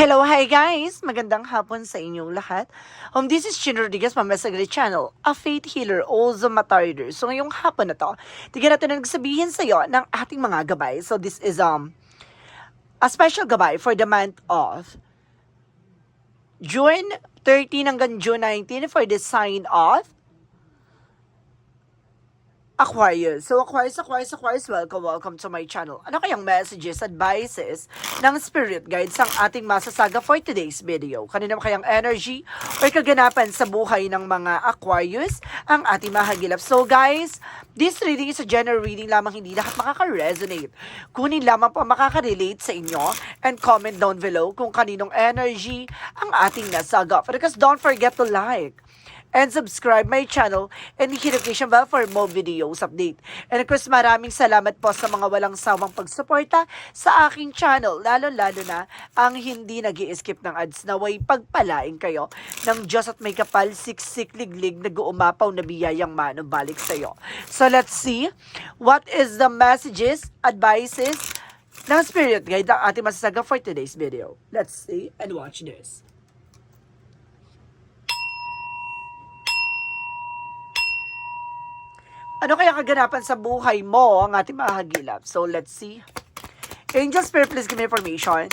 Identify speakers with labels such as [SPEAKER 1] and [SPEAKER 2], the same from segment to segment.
[SPEAKER 1] Hello, hi guys! Magandang hapon sa inyong lahat. Um, this is Chin Rodriguez, Mama Sagri Channel, a faith healer, also matarder. So ngayong hapon na to, tignan natin ang nagsabihin sa iyo ng ating mga gabay. So this is um a special gabay for the month of June 13 hanggang June 19 for the sign of Aquarius. So, Aquarius, Aquarius, Aquarius, welcome, welcome to my channel. Ano kayang messages, advices ng spirit guides ang ating masasaga for today's video? Kanina ba kayang energy or kaganapan sa buhay ng mga Aquarius ang ating mahagilap? So, guys, this reading is a general reading lamang, hindi lahat makaka-resonate. Kunin lamang po makaka-relate sa inyo and comment down below kung kaninong energy ang ating nasaga. Because don't forget to like, and subscribe my channel and hit notification bell for more videos update. And of course, maraming salamat po sa mga walang sawang pagsuporta sa aking channel, lalo-lalo na ang hindi nag skip ng ads na way pagpalain kayo ng Diyos at may kapal siksik liglig na guumapaw na biyayang mano balik sa iyo. So let's see what is the messages, advices ng spirit guide ang ating masasaga for today's video. Let's see and watch this. Ano kaya kaganapan sa buhay mo ang ating mga hagilap? So, let's see. Angel Spirit, please give me information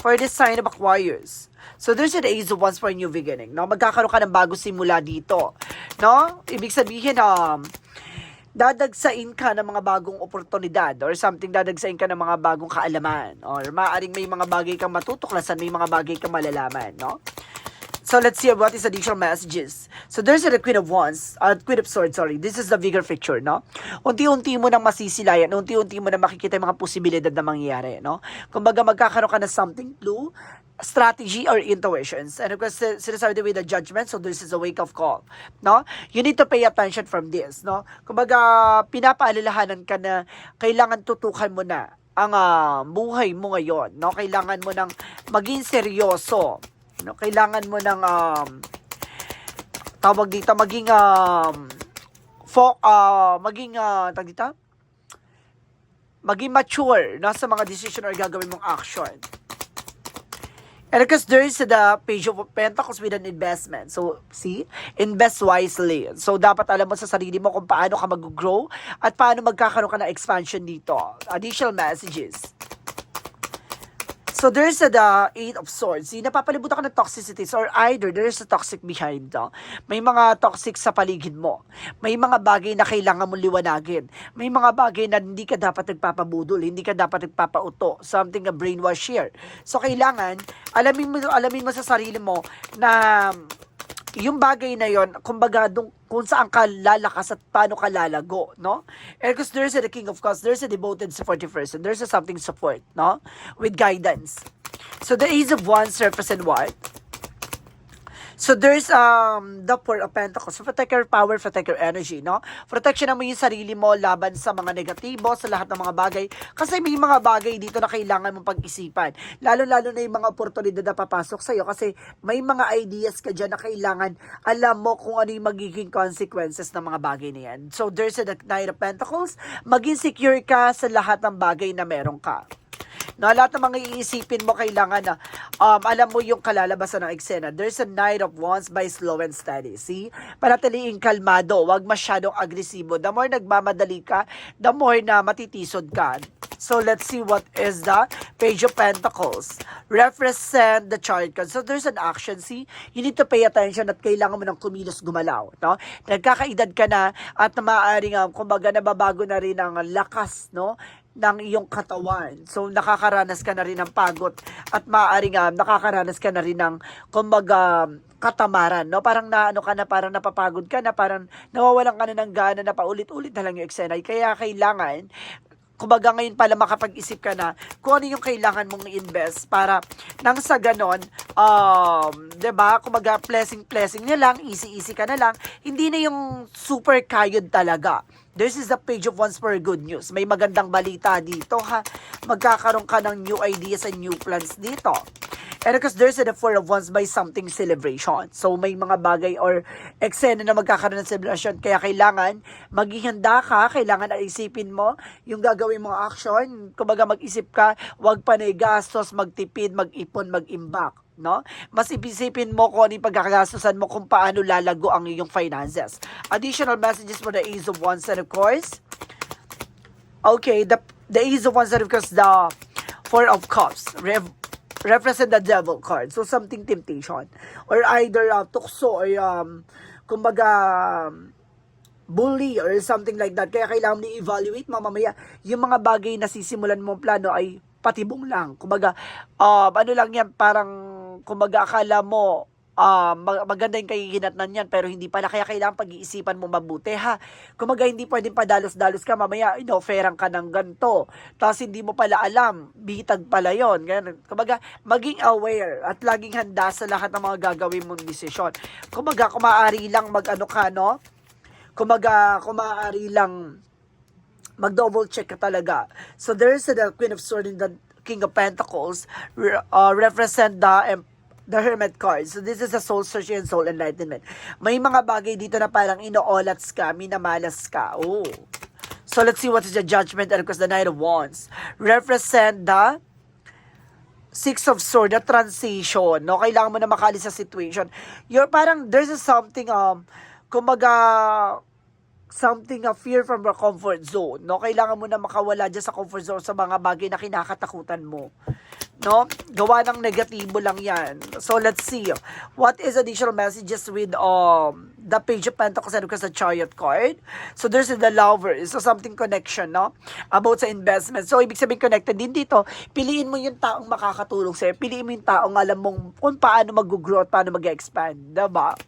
[SPEAKER 1] for this sign of Aquarius. So, there's an Ace of Wands for a new beginning. No? Magkakaroon ka ng bago simula dito. No? Ibig sabihin, um, dadagsain ka ng mga bagong oportunidad or something dadagsain ka ng mga bagong kaalaman or maaring may mga bagay kang matutuklasan, may mga bagay kang malalaman, no? So let's see what is additional messages. So there's a Queen of Wands, uh, Queen of Swords, sorry. This is the bigger picture, no? Unti-unti mo nang masisilayan, unti-unti mo na makikita yung mga posibilidad na mangyayari, no? Kumbaga magkakaroon ka ng something clue, strategy or intuitions. And of course, sin- sinasabi din with the judgment, so this is a wake-up call, no? You need to pay attention from this, no? Kumbaga, pinapaalalahanan ka na kailangan tutukan mo na ang ah, buhay mo ngayon, no? Kailangan mo nang maging seryoso, no? Kailangan mo nang um, tawag dito maging um, fo, ah, maging uh, dito maging mature no, sa mga decision or gagawin mong action. And because there is the page of pentacles with an investment. So, see? Invest wisely. So, dapat alam mo sa sarili mo kung paano ka mag-grow at paano magkakaroon ka ng expansion dito. Additional messages. So there's a, the Eight of Swords. Yung napapalibutan ka ng toxicities or either there's a toxic behind. No? May mga toxic sa paligid mo. May mga bagay na kailangan mong liwanagin. May mga bagay na hindi ka dapat nagpapabudol, hindi ka dapat nagpapauto. Something a brainwash here. So kailangan, alamin mo, alamin mo sa sarili mo na yung bagay na yon kumbaga dun, kung saan ka lalakas at paano ka lalago, no? And because there's a the King of Cups, there's a devoted supportive person, there's a something support, no? With guidance. So the Ace of Wands represent what? So there's um the Four of Pentacles. So protect your power, protect your energy, no? Protection mo yung sarili mo laban sa mga negatibo, sa lahat ng mga bagay. Kasi may mga bagay dito na kailangan mong pag-isipan. Lalo-lalo na yung mga oportunidad na papasok sa'yo. Kasi may mga ideas ka dyan na kailangan alam mo kung ano yung magiging consequences ng mga bagay na yan. So there's a Knight of Pentacles. Maging secure ka sa lahat ng bagay na meron ka. No, lahat ng mga iisipin mo kailangan na um, alam mo yung kalalabasan ng eksena. There's a night of wands by slow and steady. See? Panatiliing kalmado. Huwag masyadong agresibo. The more nagmamadali ka, the more na matitisod ka. So let's see what is the Page of Pentacles. Represent the chart card. So there's an action. See? You need to pay attention at kailangan mo ng kumilos gumalaw. No? Nagkakaedad ka na at maaaring um, kumbaga nababago na rin ang lakas no? Ng iyong katawan. So, nakakaranas ka na rin ng pagod at maaaring um, nakakaranas ka na rin ng, kumbaga, katamaran, no? Parang na, ano ka na, parang napapagod ka na, parang nawawalan ka na ng gana na paulit-ulit na lang yung eksena. Kaya kailangan, kumbaga ngayon pala makapag-isip ka na kung ano yung kailangan mong invest para nang sa ganon, um, ba? Kumbaga blessing blessing na lang, easy easy ka na lang. Hindi na yung super kayod talaga. This is the page of once for good news. May magandang balita dito ha. Magkakaroon ka ng new ideas and new plans dito. And because there's a four of wands by something celebration. So may mga bagay or eksena na magkakaroon ng celebration. Kaya kailangan maging handa ka, kailangan isipin mo yung gagawin mong action. Kumbaga mag-isip ka, wag panay gastos, magtipid, mag-ipon, mag-imbak. No? Mas ipisipin mo kung ano yung pagkakagastosan mo kung paano lalago ang iyong finances. Additional messages for the Ace of Wands and of course, Okay, the the Ace of Wands and of course the Four of Cups rev, represent the Devil card. So something temptation or either uh, tukso or um kumbaga um, bully or something like that. Kaya kailangan mo i-evaluate mamamaya yung mga bagay na sisimulan mong plano ay patibong lang. Kumbaga, um, ano lang yan, parang, kumbaga akala mo, mag- maganda yung kahihinatnan yan, pero hindi pala. Kaya kailangan pag-iisipan mo mabuti, ha? Kumaga, hindi pwedeng padalos-dalos ka, mamaya, inoferan ka ng ganto. Tapos hindi mo pala alam, bitag pala yon Ganun. Kumaga, maging aware at laging handa sa lahat ng mga gagawin mong desisyon. Kumaga, kumaari lang mag-ano ka, no? Kumaga, kumaari lang mag-double check ka talaga. So there's the Queen of Swords and the King of Pentacles re- uh, represent the the Hermit card. So this is a soul searching and soul enlightenment. May mga bagay dito na parang inoolats ka, minamalas ka. Oh. So let's see what is the judgment and of course the Knight of Wands. Represent the Six of Swords, the transition, no? Kailangan mo na makalis sa situation. You're parang, there's a something, um, kumbaga, something a fear from your comfort zone, no? Kailangan mo na makawala dyan sa comfort zone sa mga bagay na kinakatakutan mo. No? Gawa ng negatibo lang yan. So, let's see. What is additional messages with um the Page of Pentacles and because the Chariot card? So, there's the lover. So, something connection, no? About sa investment. So, ibig sabihin connected din dito. Piliin mo yung taong makakatulong sa'yo. Piliin mo yung taong alam mong kung paano mag-grow at paano mag-expand. Diba?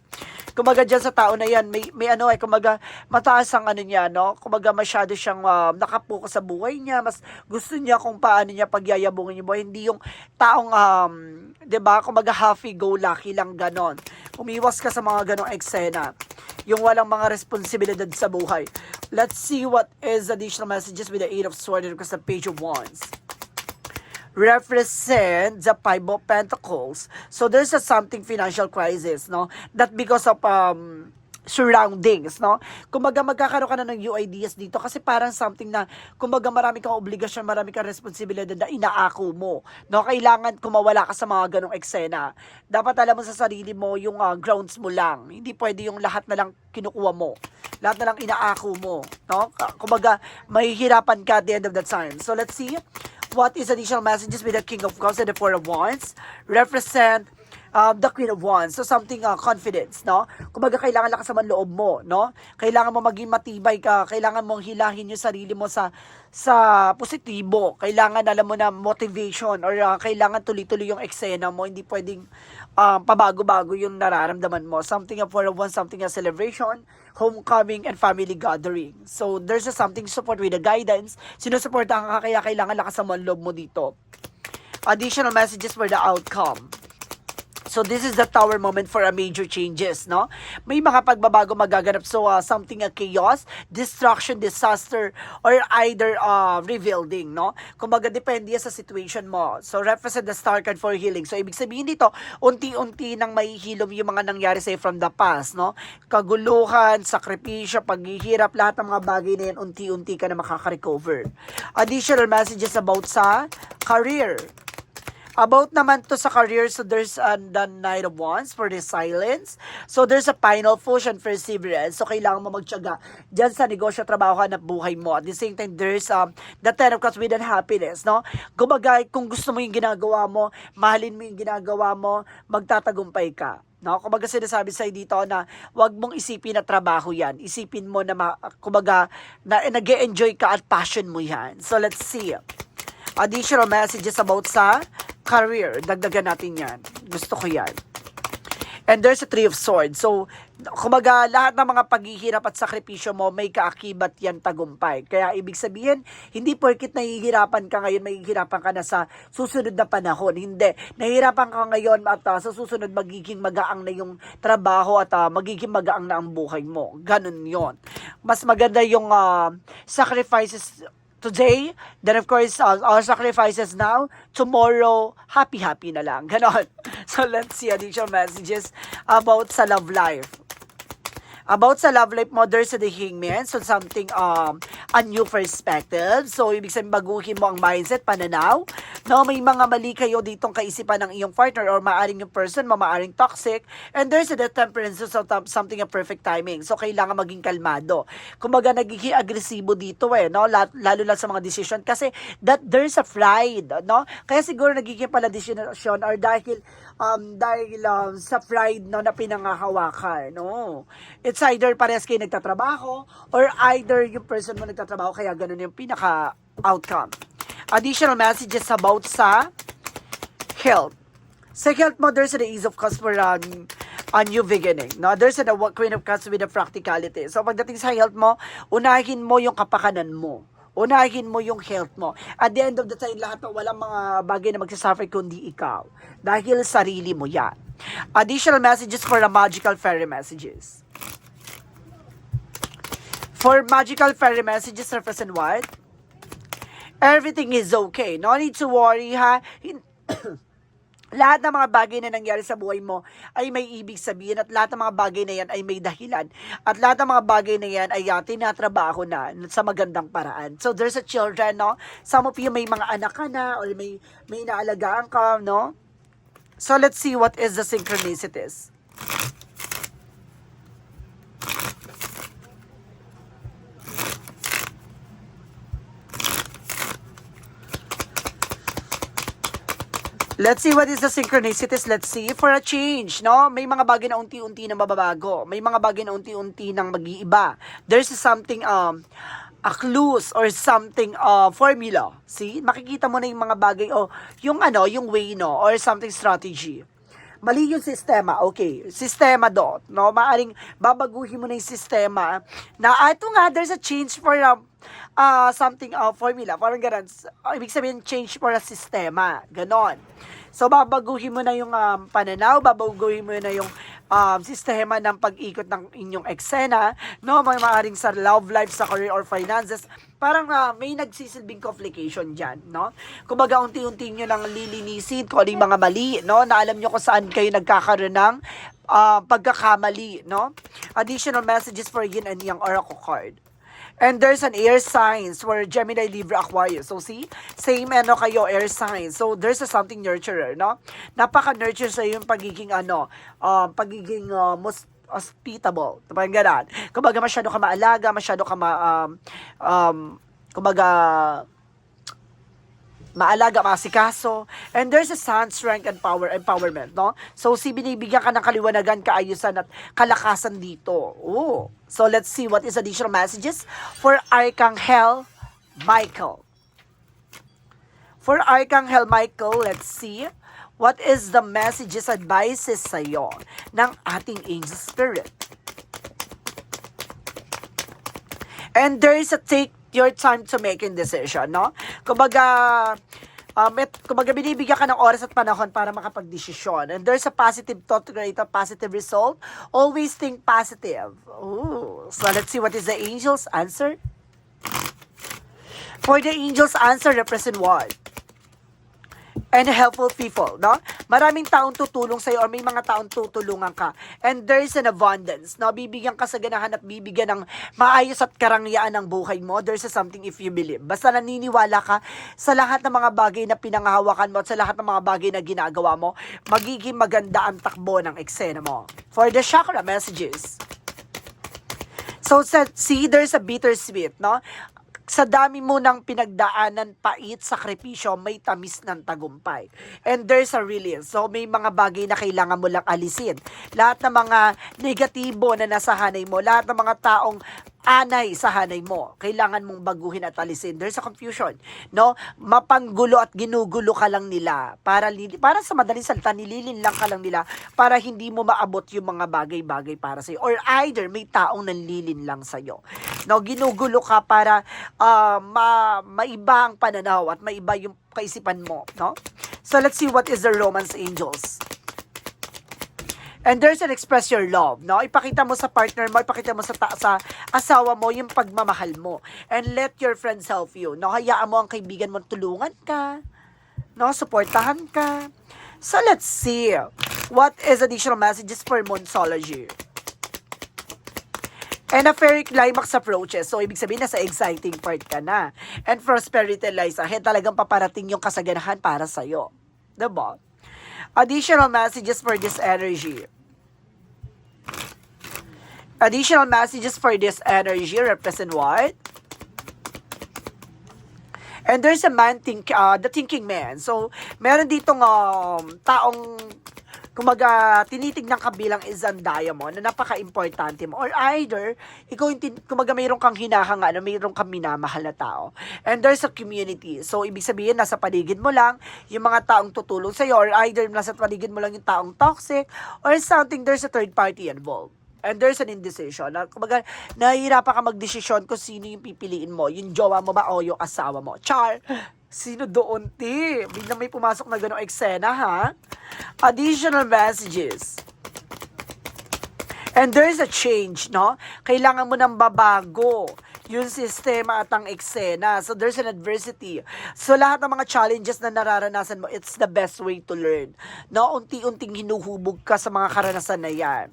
[SPEAKER 1] Kumaga dyan sa tao na yan, may, may ano eh, kumaga mataas ang ano niya, no? Kumaga masyado siyang uh, nakapokus sa buhay niya, mas gusto niya kung paano niya pagyayabungin yung buhay. Hindi yung taong, um, di ba, kumaga happy-go-lucky lang ganon. Umiwas ka sa mga ganong eksena. Yung walang mga responsibilidad sa buhay. Let's see what is additional messages with the Eight of Swords and the Page of Wands represent the Five of Pentacles. So there's a something financial crisis, no? That because of um surroundings, no? Kumbaga magkakaroon ka na ng UIDs dito kasi parang something na kumbaga marami kang obligasyon, marami kang responsibilidad na inaako mo, no? Kailangan kumawala ka sa mga ganong eksena. Dapat alam mo sa sarili mo yung uh, grounds mo lang. Hindi pwede yung lahat na lang kinukuha mo. Lahat na lang inaako mo, no? Kumbaga mahihirapan ka at the end of the time. So let's see what is additional messages with the King of Cups and the Four of Wands represent um, the Queen of Wands. So something uh, confidence, no? Kumbaga kailangan lakas naman loob mo, no? Kailangan mo maging matibay ka, kailangan mong hilahin yung sarili mo sa sa positibo. Kailangan alam mo na motivation or uh, kailangan tuloy-tuloy yung eksena mo, hindi pwedeng um, pabago-bago yung nararamdaman mo. Something a of Wands, something a celebration, homecoming, and family gathering. So there's a something support with the guidance. Sinusuportahan ka kaya kailangan lakas naman loob mo dito. Additional messages for the outcome. So this is the tower moment for a major changes, no? May mga pagbabago magaganap. So uh, something a chaos, destruction, disaster, or either uh, rebuilding, no? Kumbaga depende sa situation mo. So represent the star card for healing. So ibig sabihin dito, unti-unti nang mahihilom yung mga nangyari sa'yo from the past, no? Kaguluhan, sakripisyo, paghihirap, lahat ng mga bagay na yan, unti-unti ka na makaka-recover. Additional messages about sa career. About naman to sa career, so there's uh, the Knight of Wands for the silence. So there's a final push and perseverance. So kailangan mo magtyaga dyan sa negosyo, trabaho, hanap buhay mo. At the same time, there's um, the Ten of Cups with happiness, no? Kumbaga, kung gusto mo yung ginagawa mo, mahalin mo yung ginagawa mo, magtatagumpay ka. No, kumbaga sinasabi sa dito na wag mong isipin na trabaho 'yan. Isipin mo na ma, kumbaga na nag-enjoy ka at passion mo 'yan. So let's see. Additional messages about sa career. Dagdagan natin yan. Gusto ko yan. And there's a Three of Swords. So, kumaga, lahat ng mga paghihirap at sakripisyo mo, may kaakibat yan tagumpay. Kaya, ibig sabihin, hindi porkit nahihirapan ka ngayon, mahihirapan ka na sa susunod na panahon. Hindi. Nahihirapan ka ngayon at uh, sa susunod magiging magaang na yung trabaho at uh, magiging magaang na ang buhay mo. Ganun yon Mas maganda yung uh, sacrifices today, then of course, uh, all sacrifices now, tomorrow, happy-happy na lang. Ganon. So, let's see additional messages about sa love life. About sa love life mo, there's a hangman. So, something, um, a new perspective. So, ibig sabihin, baguhin mo ang mindset, pananaw. No, may mga mali kayo ditong kaisipan ng iyong partner or maaring yung person mo, maaring toxic. And there's a temperance, so something a perfect timing. So, kailangan maging kalmado. Kumbaga, nagiging agresibo dito eh, no? Lalo lang sa mga decision. Kasi, that there's a pride, no? Kaya siguro nagiging pala decision or dahil, um, dahil um, sa pride, no, na pinangahawakan, no? It's either parehas kayo nagtatrabaho or either yung person mo nagtatrabaho kaya ganun yung pinaka-outcome. Additional messages about sa health. Sa health mo, there's an ease of cups for um, a new beginning. No? There's a queen of cups with a practicality. So pagdating sa health mo, unahin mo yung kapakanan mo. Unahin mo yung health mo. At the end of the time, lahat ng walang mga bagay na magsasuffer kundi ikaw. Dahil sarili mo yan. Additional messages for the magical fairy messages. For magical fairy messages, represent what? Everything is okay. No need to worry, ha? Lahat ng mga bagay na nangyari sa buhay mo ay may ibig sabihin at lahat ng mga bagay na yan ay may dahilan. At lahat ng mga bagay na yan ay uh, tinatrabaho na sa magandang paraan. So there's a children, no? Some of you may mga anak ka na or may, may naalagaan ka, no? So let's see what is the synchronicities. Let's see what is the synchronicities. Let's see for a change, no? May mga bagay na unti-unti na mababago. May mga bagay na unti-unti nang mag-iiba. There's something um a clues or something uh, formula. See? Makikita mo na yung mga bagay o yung ano, yung way, no? Or something strategy. Mali yung sistema. Okay. Sistema do. No? Maaring babaguhin mo na yung sistema na ah, ito nga, there's a change for a uh, something uh, formula. Parang ganun. Uh, ibig sabihin, change for a sistema. Ganon. So, babaguhin mo na yung um, pananaw, babaguhin mo na yung um, sistema ng pag-ikot ng inyong eksena, no? May maaring sa love life, sa career or finances, parang uh, may nagsisilbing complication dyan, no? Kumbaga, unti-unti nyo nang lilinisin kung ano yung mga mali, no? Na alam nyo kung saan kayo nagkakaroon ng uh, pagkakamali, no? Additional messages for yin and yang oracle card. And there's an air signs for Gemini, Libra, Aquarius. So see, same ano kayo, air signs. So there's a something nurturer, no? Napaka-nurture sa yung pagiging ano, um, pagiging uh, most hospitable. Parang ganun. Kumbaga masyado ka maalaga, masyado ka ma, um, um, kumbaga, maalaga, masikaso. And there's a sun, strength, and power, empowerment, no? So, si binibigyan ka ng kaliwanagan, kaayusan, at kalakasan dito. Oh. So, let's see what is additional messages for Archangel Michael. For Archangel Michael, let's see what is the messages, advices sa'yo ng ating angel spirit. And there is a take your time to making decision, no? Kumbaga, um, et, kumbaga binibigyan ka ng oras at panahon para makapagdesisyon. And there's a positive thought to create a positive result. Always think positive. Ooh. So let's see what is the angel's answer. For the angel's answer, represent what? And helpful people, no? Maraming taong tutulong sa'yo or may mga taong tutulungan ka. And there's an abundance, no? Bibigyan ka sa ganahan at bibigyan ng maayos at karangyaan ng buhay mo. There's something if you believe. Basta naniniwala ka sa lahat ng mga bagay na pinangahawakan mo at sa lahat ng mga bagay na ginagawa mo, magiging maganda ang takbo ng eksena mo. For the chakra messages. So, sa, see, there's a bittersweet, no? Sa dami mo ng pinagdaanan, pait, sakripisyo, may tamis ng tagumpay. And there's a release. So, may mga bagay na kailangan mo lang alisin. Lahat ng mga negatibo na nasa hanay mo, lahat ng mga taong anay sa hanay mo. Kailangan mong baguhin at alisin. There's a confusion, no? Mapanggulo at ginugulo ka lang nila. Para, para sa madaling salita, nililin lang ka lang nila para hindi mo maabot yung mga bagay-bagay para sa'yo. Or either, may taong nanlilin lang sa'yo. No, ginugulo ka para uh, ma maiba ang pananaw at maiba yung kaisipan mo, no? So let's see what is the romance angels. And there's an express your love, no? Ipakita mo sa partner mo, ipakita mo sa, ta- sa asawa mo yung pagmamahal mo. And let your friends help you, no? Hayaan mo ang kaibigan mo tulungan ka, no? Suportahan ka. So let's see. What is additional messages for Monsology? And a fairy climax approaches. So, ibig sabihin, nasa exciting part ka na. And prosperity lies ahead. Talagang paparating yung kasaganahan para sa'yo. Diba? Additional messages for this energy. Additional messages for this energy represent what? And there's a man think uh, the thinking man. So, meron ditong um, taong kumaga tinitignan ka bilang isang diamond na napaka-importante mo. Or either, ikaw yung, kumaga mayroon kang hinahanga na mayroon kang minamahal na tao. And there's a community. So, ibig sabihin, nasa paligid mo lang yung mga taong tutulong sa'yo. Or either, nasa paligid mo lang yung taong toxic. Or something, there's a third party involved. And there's an indecision. Na, kumbaga, nahihirapan ka magdesisyon kung sino yung pipiliin mo. Yung jowa mo ba o yung asawa mo. Char! Sino doon, ti? Biglang may pumasok na gano'ng eksena, ha? Additional messages. And there's a change, no? Kailangan mo nang babago yung sistema at ang eksena. So there's an adversity. So lahat ng mga challenges na nararanasan mo, it's the best way to learn. No? Unti-unting hinuhubog ka sa mga karanasan na yan.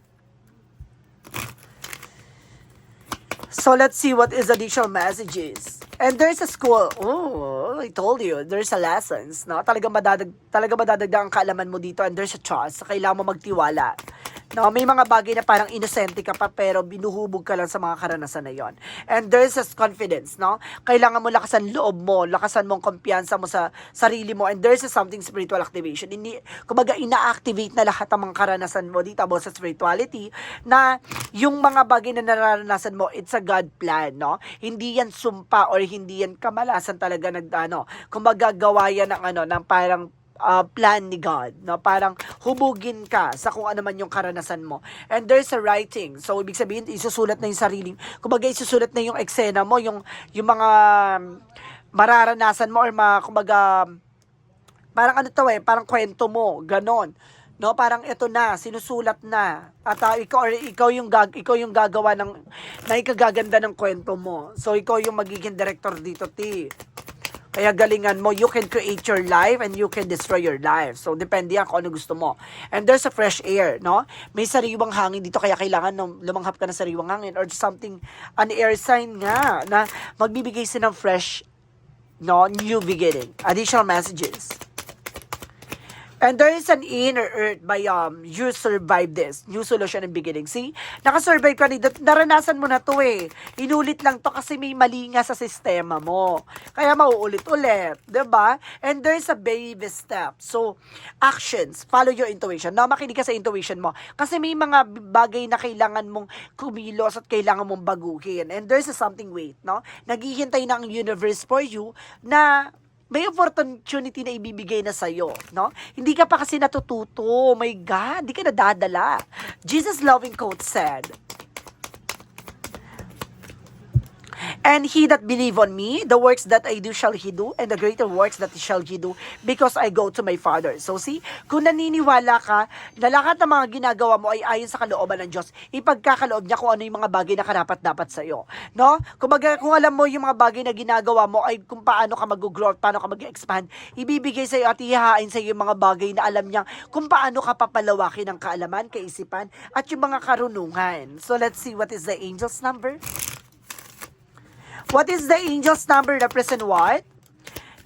[SPEAKER 1] So let's see what is additional messages. And there's a school. Oh, I told you, there's a lessons, no? Talaga madadag talaga madadagdag ang kaalaman mo dito and there's a trust. Kailangan mo magtiwala. No, may mga bagay na parang inosente ka pa pero binuhubog ka lang sa mga karanasan na yon. And there's a confidence, no? Kailangan mo lakasan loob mo, lakasan mo ang kumpiyansa mo sa sarili mo and there's a something spiritual activation. Hindi, kumbaga ina-activate na lahat ng mga karanasan mo dito about sa spirituality na yung mga bagay na nararanasan mo, it's a God plan, no? Hindi yan sumpa or hindi yan kamalasan talaga nagdano. Kumbaga gawa yan ng ano, ng parang uh, plan ni God, no? Parang hubugin ka sa kung ano man yung karanasan mo. And there's a writing. So, ibig sabihin, isusulat na yung sariling, kumbaga isusulat na yung eksena mo, yung, yung mga mararanasan mo or mga, kumbaga, parang ano to eh, parang kwento mo, ganon. No, parang ito na, sinusulat na. At ah, ikaw or ikaw yung gag ikaw yung gagawa ng na ikagaganda ng kwento mo. So ikaw yung magiging director dito, T. Kaya galingan mo, you can create your life and you can destroy your life. So, depende yan kung ano gusto mo. And there's a fresh air, no? May sariwang hangin dito, kaya kailangan lumanghap ka ng sariwang hangin or something, an air sign nga, na magbibigay sila ng fresh, no, new beginning. Additional messages. And there is an inner earth by um, you survive this. New solution and beginning. See? Nakasurvive ka nito. Naranasan mo na to eh. Inulit lang to kasi may mali nga sa sistema mo. Kaya mauulit-ulit. ba? And there's a baby step. So, actions. Follow your intuition. No, makinig ka sa intuition mo. Kasi may mga bagay na kailangan mong kumilos at kailangan mong baguhin. And there's a something wait, no? Naghihintay na ang universe for you na may opportunity na ibibigay na sa'yo, no? Hindi ka pa kasi natututo. Oh my God, hindi ka nadadala. Jesus' loving quote said, And he that believe on me, the works that I do shall he do, and the greater works that shall he do, because I go to my Father. So see, kung naniniwala ka na lahat ng mga ginagawa mo ay ayon sa kalooban ng Diyos, ipagkakaloob niya kung ano yung mga bagay na karapat-dapat sa iyo. No? Kung, baga, kung alam mo yung mga bagay na ginagawa mo ay kung paano ka mag-grow, paano ka mag-expand, ibibigay sa iyo at ihahain sa iyo yung mga bagay na alam niya kung paano ka papalawakin ang kaalaman, kaisipan, at yung mga karunungan. So let's see what is the angel's number. What is the angel's number represent what?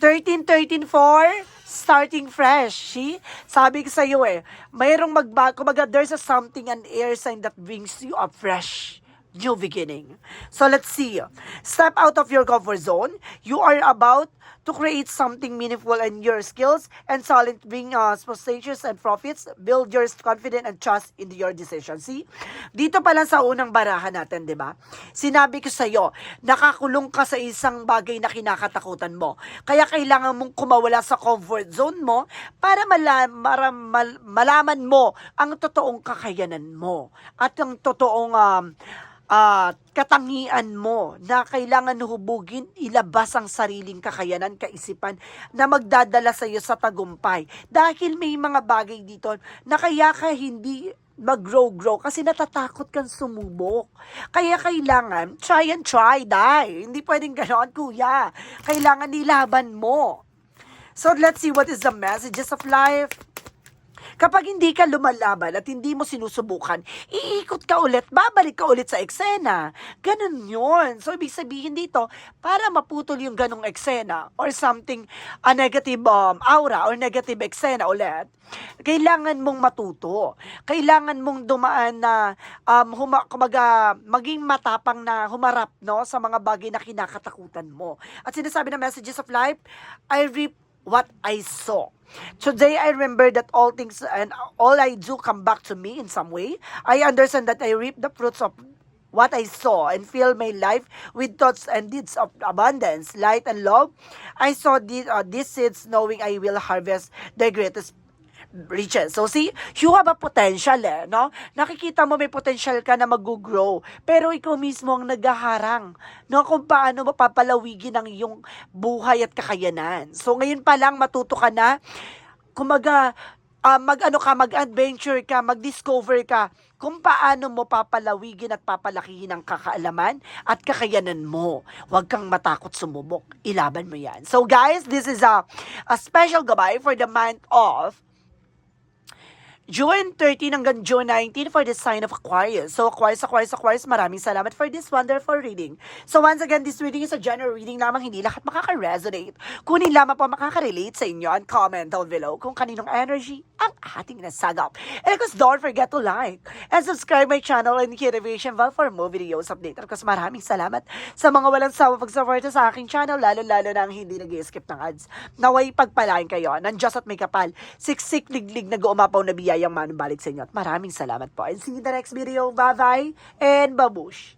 [SPEAKER 1] 13, 13, 4, starting fresh. See? Sabi ko sa iyo eh, mayroong magbago, kumbaga there's a something, an air sign that brings you up fresh. New beginning. So let's see. Step out of your comfort zone. You are about to create something meaningful in your skills and solid bring uh, stages and profits. Build your confidence and trust in your decision. See? Dito pa lang sa unang barahan natin, di ba? Sinabi ko sa iyo, nakakulong ka sa isang bagay na kinakatakutan mo. Kaya kailangan mong kumawala sa comfort zone mo para mala, mara, mal, malaman mo ang totoong kakayanan mo at ang totoong um, ah, katangian mo na kailangan hubugin, ilabas ang sariling kakayanan, kaisipan na magdadala sa iyo sa tagumpay. Dahil may mga bagay dito na kaya ka hindi mag-grow-grow kasi natatakot kang sumubok. Kaya kailangan, try and try, die. Hindi pwedeng gano'n, kuya. Kailangan nilaban mo. So let's see what is the messages of life. Kapag hindi ka lumalaban at hindi mo sinusubukan, iikot ka ulit, babalik ka ulit sa eksena. Ganun yun. So, ibig sabihin dito, para maputol yung ganong eksena or something, a negative um, aura or negative eksena ulit, kailangan mong matuto. Kailangan mong dumaan na um, huma, kumaga, maging matapang na humarap no, sa mga bagay na kinakatakutan mo. At sinasabi ng messages of life, I reap what I saw. Today I remember that all things and all I do come back to me in some way. I understand that I reap the fruits of what I saw and fill my life with thoughts and deeds of abundance, light and love. I saw the, uh, these seeds knowing I will harvest the greatest riches. So see, you have a potential eh, no? Nakikita mo may potential ka na mag-grow, pero ikaw mismo ang naghaharang, no? Kung paano mapapalawigin ang iyong buhay at kakayanan. So ngayon pa lang matuto ka na, kumaga, ah, mag-ano ka, mag-adventure ka, mag-discover ka kung paano mo papalawigin at papalakihin ang kakaalaman at kakayanan mo. Huwag kang matakot sumubok. Ilaban mo yan. So guys, this is a, a special gabay for the month of June 13 hanggang June 19 for the sign of Aquarius. So Aquarius, Aquarius, Aquarius, maraming salamat for this wonderful reading. So once again, this reading is a general reading lamang, hindi lahat makaka-resonate. Kunin lamang po makaka-relate sa inyo and comment down below kung kaninong energy ang ating nasagap. And of course, don't forget to like and subscribe my channel and hit the notification bell for more videos update. Of course, maraming salamat sa mga walang sawa pag-support sa aking channel, lalo-lalo na ang hindi nag-skip ng ads. Naway pagpalain kayo ng Diyos at may kapal, siksik liglig nag-uumapaw na biyayang manumbalik sa inyo. At maraming salamat po. And see you in the next video. Bye-bye and babush!